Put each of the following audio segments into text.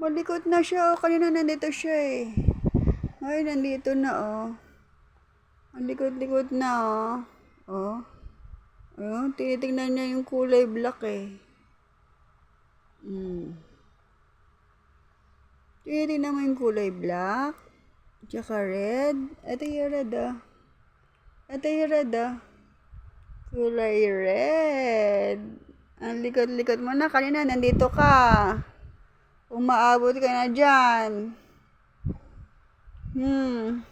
Malikot na siya. Oh. Kanina nandito siya eh. Ay, nandito na oh. Ang likot-likot na oh. Oh. Oh, tinitingnan niya yung kulay black eh. Hmm. Tinitingnan mo yung kulay black. Tsaka red. Ito yung red ah. Ito yung red ah. Kulay red. Ang likot-likot mo na. Kanina nandito ka. Umaabot ka na dyan. Hmm.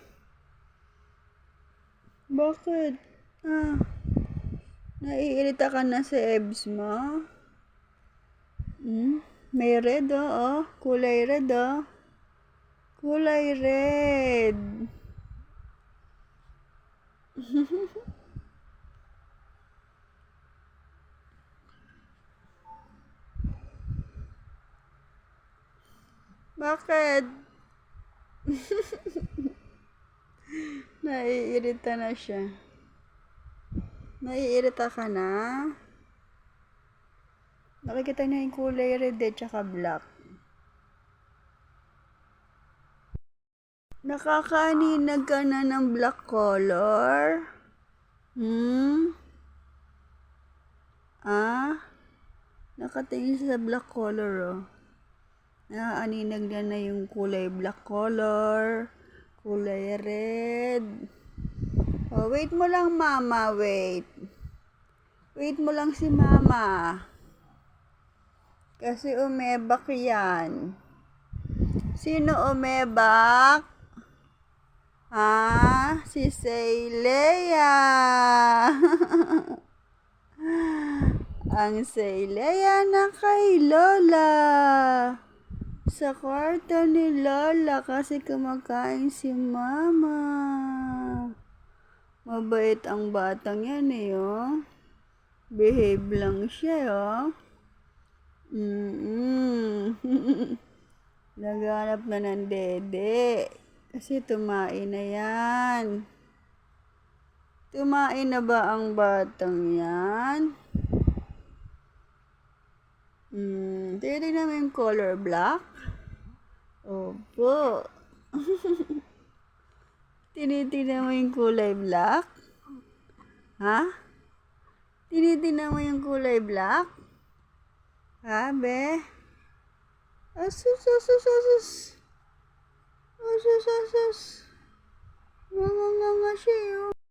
Bakit? Ah. Naiirita ka na sa ebs mo? Hmm? May red oh, oh. Kulay red oh. Kulay red. Bakit? Naiirita na siya. Naiirita ka na? Nakikita niya yung kulay red at tsaka black. Nakakaaninag ka na ng black color? Hmm? Ah? Nakatingin sa black color oh. Nakaaninag na na yung kulay black color. Kulay red. Oh, wait mo lang mama, wait. Wait mo lang si mama. Kasi umebak yan. Sino umebak? Ha? Si Seilea. Ang Seilea na kay Lola. Sa kwarto ni Lola kasi kumakain si Mama. Mabait ang batang yan eh, oh. Behave lang siya, oh. Mm Naghanap na ng dede. Kasi tumain na yan. Tumain na ba ang batang yan? Hmm, mo yung color black? Opo. Tinitingnan mo yung kulay black? Ha? Tinitingnan mo yung kulay black? Ha, be? Asus, asus, asus. Asus, asus. Nga nga nga siya, oh.